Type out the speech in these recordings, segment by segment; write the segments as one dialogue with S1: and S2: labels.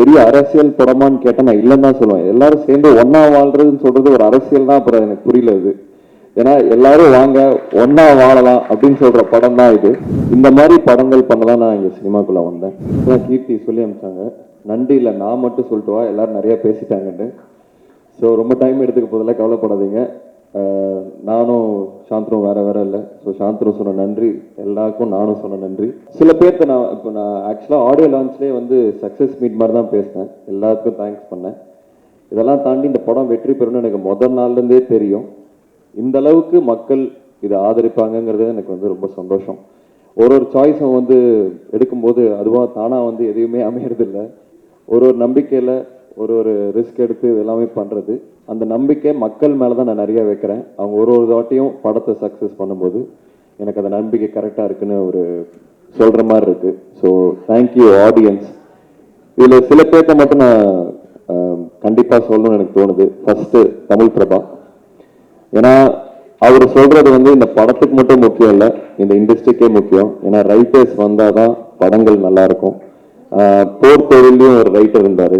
S1: பெரிய அரசியல் படமான்னு கேட்டா நான் இல்லைன்னு தான் சொல்லுவேன். எல்லாரும் சேர்ந்து ஒன்றா வாழ்றதுன்னு சொல்றது ஒரு அரசியல் தான் அப்புறம் எனக்கு புரியல இது. ஏன்னா எல்லாரும் வாங்க ஒன்னா வாழலாம் அப்படின்னு சொல்ற படம் தான் இது. இந்த மாதிரி படங்கள் பண்ணதான் நான் இங்க சினிமாக்குள்ள வந்தேன். கீர்த்தி சொல்லி அனுப்பிச்சாங்க. நன்றி இல்லை நான் மட்டும் சொல்லிட்டு வா. எல்லாரும் நிறைய பேசிட்டாங்கன்னு. ஸோ ரொம்ப டைம் எடுத்துக்க போதெல்லாம் கவலைப்படாதீங்க. நானும் சாந்தரும் வேற வேற இல்லை. ஸோ சாந்தரும் சொன்ன நன்றி. எல்லாருக்கும் நானும் சொன்ன நன்றி. சில பேர்த்த நான் இப்போ நான் ஆக்சுவலாக ஆடியோ லான்ச்லேயே வந்து சக்ஸஸ் மீட் மாதிரி தான் பேசினேன். எல்லாருக்கும் தேங்க்ஸ் பண்ணேன். இதெல்லாம் தாண்டி இந்த படம் வெற்றி பெறும்னு எனக்கு முதல் நாள்லேருந்தே தெரியும். இந்த அளவுக்கு மக்கள் இதை ஆதரிப்பாங்கங்கிறது எனக்கு வந்து ரொம்ப சந்தோஷம். ஒரு ஒரு சாய்ஸும் வந்து எடுக்கும்போது அதுவாக தானாக வந்து எதையுமே அமையறதில்லை. ஒரு ஒரு நம்பிக்கையில் ஒரு ஒரு ரிஸ்க் எடுத்து இது எல்லாமே பண்ணுறது அந்த நம்பிக்கை மக்கள் மேலே தான் நான் நிறைய வைக்கிறேன். அவங்க ஒரு ஒரு தாட்டியும் படத்தை சக்ஸஸ் பண்ணும்போது எனக்கு அந்த நம்பிக்கை கரெக்டாக இருக்குன்னு ஒரு சொல்கிற மாதிரி இருக்குது ஸோ தேங்க்யூ ஆடியன்ஸ் இதில் சில பேர்த்த மட்டும் நான் கண்டிப்பாக சொல்லணும்னு எனக்கு தோணுது. ஃபஸ்ட்டு தமிழ் பிரபா. ஏன்னா அவர் சொல்கிறது வந்து இந்த படத்துக்கு மட்டும் முக்கியம் இல்லை இந்த இண்டஸ்ட்ரிக்கே முக்கியம். ஏன்னா ரைட்டர்ஸ் வந்தால் தான் படங்கள் நல்லா இருக்கும். போர் தொழிலையும் ஒரு ரைட்டர் இருந்தார்.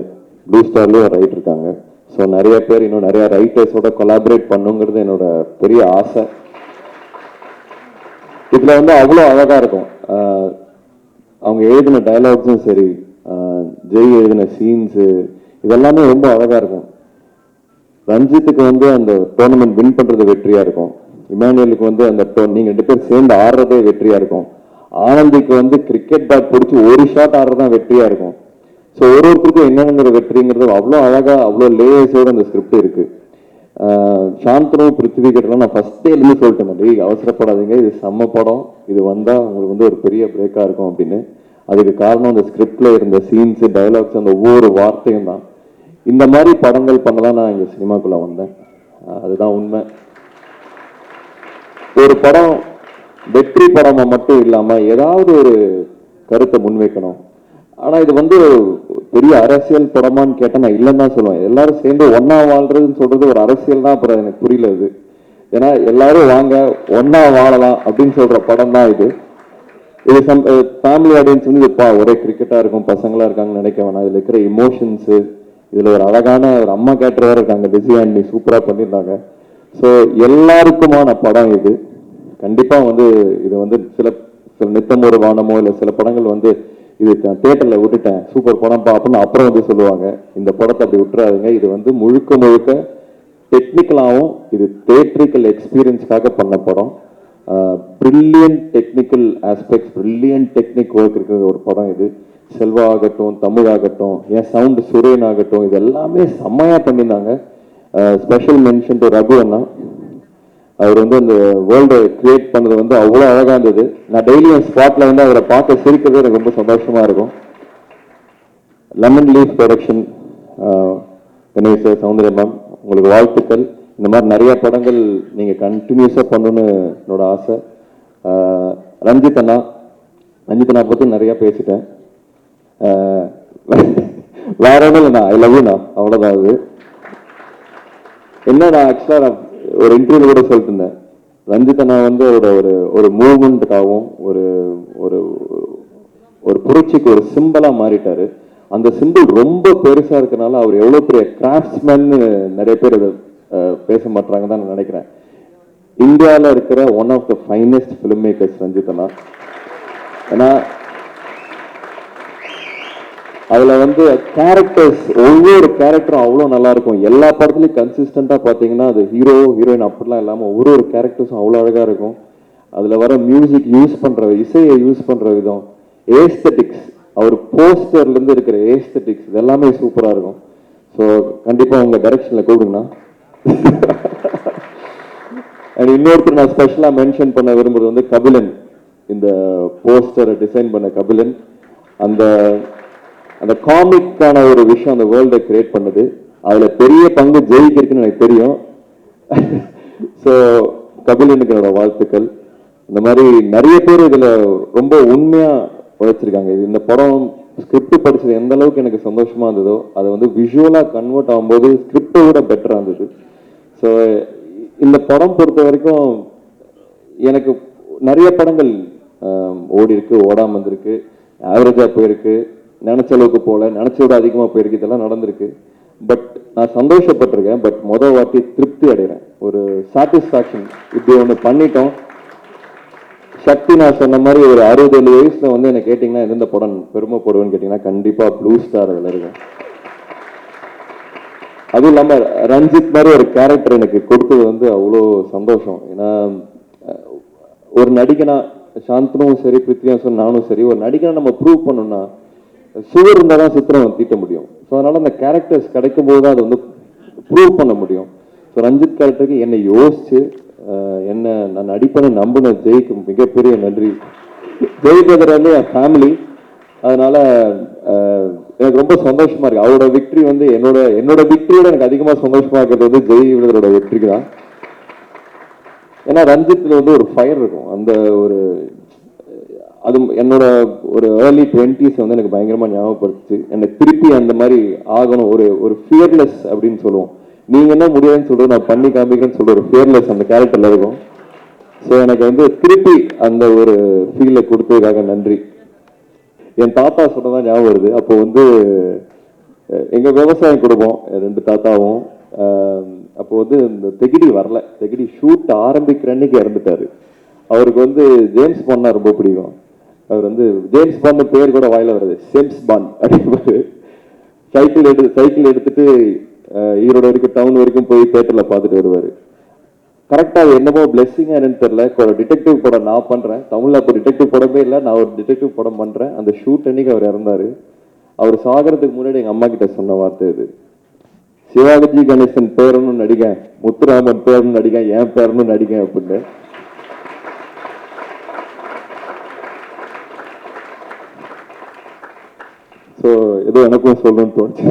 S1: ப்ளூ ஸ்டார்லேயும் ஒரு ரைட் இருக்காங்க. ஸோ நிறைய பேர் இன்னும் நிறைய ரைட்டர்ஸோட கொலாபரேட் பண்ணுங்கிறது என்னோட பெரிய ஆசை. இதில் வந்து அவ்வளோ அழகாக இருக்கும். அவங்க எழுதின டயலாக்ஸும் சரி ஜெய் எழுதின சீன்ஸு இதெல்லாமே ரொம்ப அழகாக இருக்கும். ரஞ்சித்துக்கு வந்து அந்த டோர்னமெண்ட் வின் பண்ணுறது வெற்றியாக இருக்கும். இமானுவேலுக்கு வந்து அந்த டோ- நீங்கள் ரெண்டு பேர் சேர்ந்து ஆடுறதே வெற்றியாக இருக்கும். ஆனந்திக்கு வந்து கிரிக்கெட் பேட் பிடிச்சி ஒரு ஷாட் ஆடுறது தான் வெற்றியாக இருக்கும். ஸோ ஒரு ஒருத்தருக்கும் என்னங்கிற வெற்றிங்கிறது அவ்வளோ அழகாக அவ்வளோ லேயர்ஸோடு அந்த ஸ்கிரிப்ட் இருக்கு. ஆஹ் சாந்தனு பிருத்திவி நான் ஃபஸ்ட்டே இருந்து சொல்லிட்டேன் டேய் அவசரப்படாதீங்க இது செம்ம படம். இது வந்தால் உங்களுக்கு வந்து ஒரு பெரிய பிரேக்காக இருக்கும் அப்படின்னு. அதுக்கு காரணம் அந்த ஸ்கிரிப்டில் இருந்த சீன்ஸு டைலாக்ஸ் அந்த ஒவ்வொரு வார்த்தையும் தான். இந்த மாதிரி படங்கள் பண்ணலாம் நான் இங்கே சினிமாக்குள்ளே வந்தேன். அதுதான் உண்மை. ஒரு படம் வெற்றி படமாக மட்டும் இல்லாமல் ஏதாவது ஒரு கருத்தை முன்வைக்கணும். ஆனால் இது வந்து பெரிய அரசியல் படமான்னு கேட்டால் நான் இல்லைன்னு தான் சொல்லுவேன். எல்லாரும் சேர்ந்து ஒன்றா வாழ்றதுன்னு சொல்றது ஒரு அரசியல் தான் அப்புறம் எனக்கு புரியல இது ஏன்னா எல்லாரும் வாங்க ஒன்றா வாழலாம் அப்படின்னு சொல்ற படம் தான் இது. இது சம் ஃபேமிலி ஆடியன்ஸ் வந்து இதுப்பா ஒரே கிரிக்கெட்டாக இருக்கும் பசங்களாக இருக்காங்கன்னு நினைக்க வேணாம். இதில் இருக்கிற இமோஷன்ஸு இதில் ஒரு அழகான ஒரு அம்மா கேட்டர் இருக்காங்க டிசி ஆண்டி சூப்பராக பண்ணியிருந்தாங்க. ஸோ எல்லாருக்குமான படம் இது. கண்டிப்பாக வந்து இது வந்து சில சில நித்தம் ஒரு வானமோ இல்லை சில படங்கள் வந்து இது தேட்டரில் விட்டுட்டேன். சூப்பர் படம் அப்படின்னு அப்புறம் வந்து சொல்லுவாங்க. இந்த படத்தை அப்படி விட்டுறாதுங்க. இது வந்து முழுக்க முழுக்க டெக்னிக்கலாகவும் இது தேட்ரிக்கல் எக்ஸ்பீரியன்ஸ்க்காக பண்ண படம். Brilliant technical aspects brilliant technique work இருக்கிற ஒரு படம் இது. செல்வா ஆகட்டும் தமிழ் ஆகட்டும் என் சவுண்டு சுரேன் ஆகட்டும் இது எல்லாமே செம்மையாக பண்ணியிருந்தாங்க. ஸ்பெஷல் மென்ஷன் டு ரகு அண்ணா. அவர் வந்து அந்த வேர்ல்டை கிரியேட் பண்ணது வந்து அவ்வளோ அழகாக இருந்தது. நான் டெய்லியும் ஸ்பாட்டில் வந்து அவரை பார்க்க சிரிக்கிறது எனக்கு ரொம்ப சந்தோஷமாக இருக்கும். Lemon leaf production Ganesa Soundarya ma'am உங்களுக்கு வாழ்த்துக்கள். இந்த மாதிரி நிறைய படங்கள் நீங்கள் கண்டினியூஸாக பண்ணணும்னு என்னோட ஆசை. ரஞ்சித் அண்ணா ரஞ்சித் அண்ணா பற்றி நிறையா பேசிட்டேன். வேற ஒன்றும் இல்லைண்ணா ஐ லவ் யூண்ணா அவ்வளோதான் அது. என்ன நான் ஆக்சுவலாக நான் ஒரு இன்டர்வியூ கூட சொல்லிட்டு இருந்தேன் வந்து அவரோட ஒரு ஒரு மூவ்மெண்ட்டுக்காகவும் ஒரு ஒரு ஒரு புரட்சிக்கு ஒரு சிம்பிளாக மாறிட்டாரு. அந்த சிம்பிள் ரொம்ப பெருசாக இருக்கனால அவர் எவ்வளோ பெரிய கிராஃப்ட்ஸ்மேன் நிறைய பேர் இதை பேச மாட்டாங்க தான் நான் நினைக்கிறேன். இந்தியாவில் இருக்கிற one of the finest film makers ரஞ்சித்தனா ஏன்னா அதில் வந்து கேரக்டர்ஸ் ஒவ்வொரு கேரக்டரும் அவ்வளோ நல்லாயிருக்கும் எல்லா படத்துலையும் கன்சிஸ்டண்ட்டாக பார்த்தீங்கன்னா அது ஹீரோ ஹீரோயின் அப்படிலாம் இல்லாமல் ஒரு ஒரு கேரக்டர்ஸும் அவ்வளோ அழகாக இருக்கும். அதில் வர மியூசிக் யூஸ் பண்ணுற இசையை யூஸ் பண்ணுற விதம் ஏஸ்தட்டிக்ஸ் அவர் போஸ்டர்லேருந்து இருக்கிற ஏஸ்தட்டிக்ஸ் இதெல்லாமே எல்லாமே இருக்கும். ஸோ கண்டிப்பாக உங்கள் டைரக்ஷன்ல கூப்பிடுங்கண்ணா அண்ட் இன்னொருத்தர் நான் ஸ்பெஷலாக மென்ஷன் பண்ண விரும்புகிறது வந்து கபிலன். இந்த போஸ்டரை டிசைன் பண்ண கபிலன். அந்த அந்த காமிக்கான ஒரு விஷயம் அந்த வேர்ல்டை கிரியேட் பண்ணுது. அதில் பெரிய பங்கு ஜெயிக்கு இருக்குன்னு எனக்கு தெரியும். ஸோ கபிலனுக்கு என்னோட வாழ்த்துக்கள். இந்த மாதிரி நிறைய பேர் இதில் ரொம்ப உண்மையாக உழைச்சிருக்காங்க. இது இந்த படம் ஸ்கிரிப்ட் படிச்சது எந்த அளவுக்கு எனக்கு சந்தோஷமாக இருந்ததோ அதை வந்து விஷுவலாக கன்வெர்ட் ஆகும்போது ஸ்கிரிப்டை விட பெட்டராக இருந்தது. ஸோ இந்த படம் பொறுத்த வரைக்கும் எனக்கு நிறைய படங்கள் ஓடி இருக்கு ஓடாமல் இருந்திருக்கு. ஆவரேஜாக போயிருக்கு. நினைச்ச அளவுக்கு போல நினைச்ச விட அதிகமா போயிருக்கு. இதெல்லாம் நடந்திருக்கு. பட் நான் சந்தோஷப்பட்டிருக்கேன். பட் மொதல் வாட்டி திருப்தி அடைகிறேன். ஒரு சாட்டிஸ்ஃபேக்ஷன் இப்படி ஒன்று பண்ணிட்டோம். சக்தி நான் சொன்ன மாதிரி ஒரு அறுபது ஏழு வயசுல வந்து என்ன கேட்டிங்கன்னா எந்தெந்த படம் பெருமைப்படுவேன்னு கேட்டிங்கன்னா கண்டிப்பா ப்ளூ ஸ்டார் அதில் இருக்கும். அதுவும் இல்லாம ரஞ்சித் மாதிரி ஒரு கேரக்டர் எனக்கு கொடுத்தது வந்து அவ்வளோ சந்தோஷம். ஏன்னா ஒரு நடிகனா சாந்தனும் சரி பிருத்வியாசன் நானும் சரி ஒரு நடிகனை நம்ம ப்ரூவ் பண்ணோம்னா சுவர் இருந்தால் தான் சித்திரம் தீட்ட முடியும். ஸோ அதனால் அந்த கேரக்டர்ஸ் கிடைக்கும் போது தான் அதை வந்து ப்ரூவ் பண்ண முடியும். ஸோ ரஞ்சித் கேரக்டருக்கு என்னை யோசிச்சு என்னை நான் நடிப்பேன்னு நம்பின ஜெய்க்கு மிகப்பெரிய நன்றி. ஜெய் பிரதர் வந்து என் ஃபேமிலி அதனால எனக்கு ரொம்ப சந்தோஷமா இருக்கு. அவரோட விக்டரி வந்து என்னோட என்னோட விக்டரியோட எனக்கு அதிகமாக சந்தோஷமா இருக்கிறது வந்து ஜெய் பிரதரோட வெற்றிக்கு தான். ஏன்னா ரஞ்சித்தில் வந்து ஒரு ஃபயர் இருக்கும். அந்த ஒரு அது என்னோட ஒரு ஏர்லி டுவெண்ட்டிஸ் வந்து எனக்கு பயங்கரமாக ஞாபகப்படுத்துச்சு. எனக்கு திருப்பி அந்த மாதிரி ஆகணும் ஒரு ஒரு ஃபியர்லெஸ் அப்படின்னு சொல்லுவோம். நீங்கள் என்ன முடியாதுன்னு சொல்கிறது நான் பண்ணி காமிக்கிறேன்னு சொல்கிற ஒரு ஃபியர்லெஸ் அந்த கேரக்டரில் இருக்கும். ஸோ எனக்கு வந்து திருப்பி அந்த ஒரு ஃபீலை கொடுத்ததுக்காக நன்றி. என் தாத்தா சொன்னதான் ஞாபகம் வருது. அப்போ வந்து எங்கள் விவசாயம் குடும்பம் ரெண்டு தாத்தாவும். அப்போ வந்து இந்த தெகிடி வரல. தெகிடி ஷூட் ஆரம்பிக்கிற அன்னைக்கு இறந்துட்டாரு. அவருக்கு வந்து ஜேம்ஸ் பாண்ட்னா ரொம்ப பிடிக்கும். அவர் வந்து ஜேம்ஸ் பாண்ட் பேர் கூட வாயில வருது. சேம்ஸ் பாண்ட் அப்படின்னு சைக்கிள் எடு சைக்கிள் எடுத்துட்டு ஈரோடு வரைக்கும் டவுன் வரைக்கும் போய் தேட்டரில் பார்த்துட்டு வருவார். கரெக்டாக அது என்னமோ பிளெஸிங்கா என்னன்னு தெரில ஒரு டிடெக்டிவ் படம் நான் பண்ணுறேன் தமிழில் அப்போ டிடெக்டிவ் படமே இல்லை. நான் ஒரு டிடெக்டிவ் படம் பண்ணுறேன் அந்த ஷூட் அன்னைக்கு அவர் இறந்தாரு. அவர் சாகிறதுக்கு முன்னாடி எங்கள் அம்மா கிட்ட சொன்ன வார்த்தை இது. சிவாஜி கணேசன் பேரனும் நடிகன் முத்துராமன் பேரனும் நடிகன் என் பேரனும் நடிகன் அப்படின்னு. ஸோ ஏதோ எனக்கும் சொல்லணும்னு தோணுச்சு.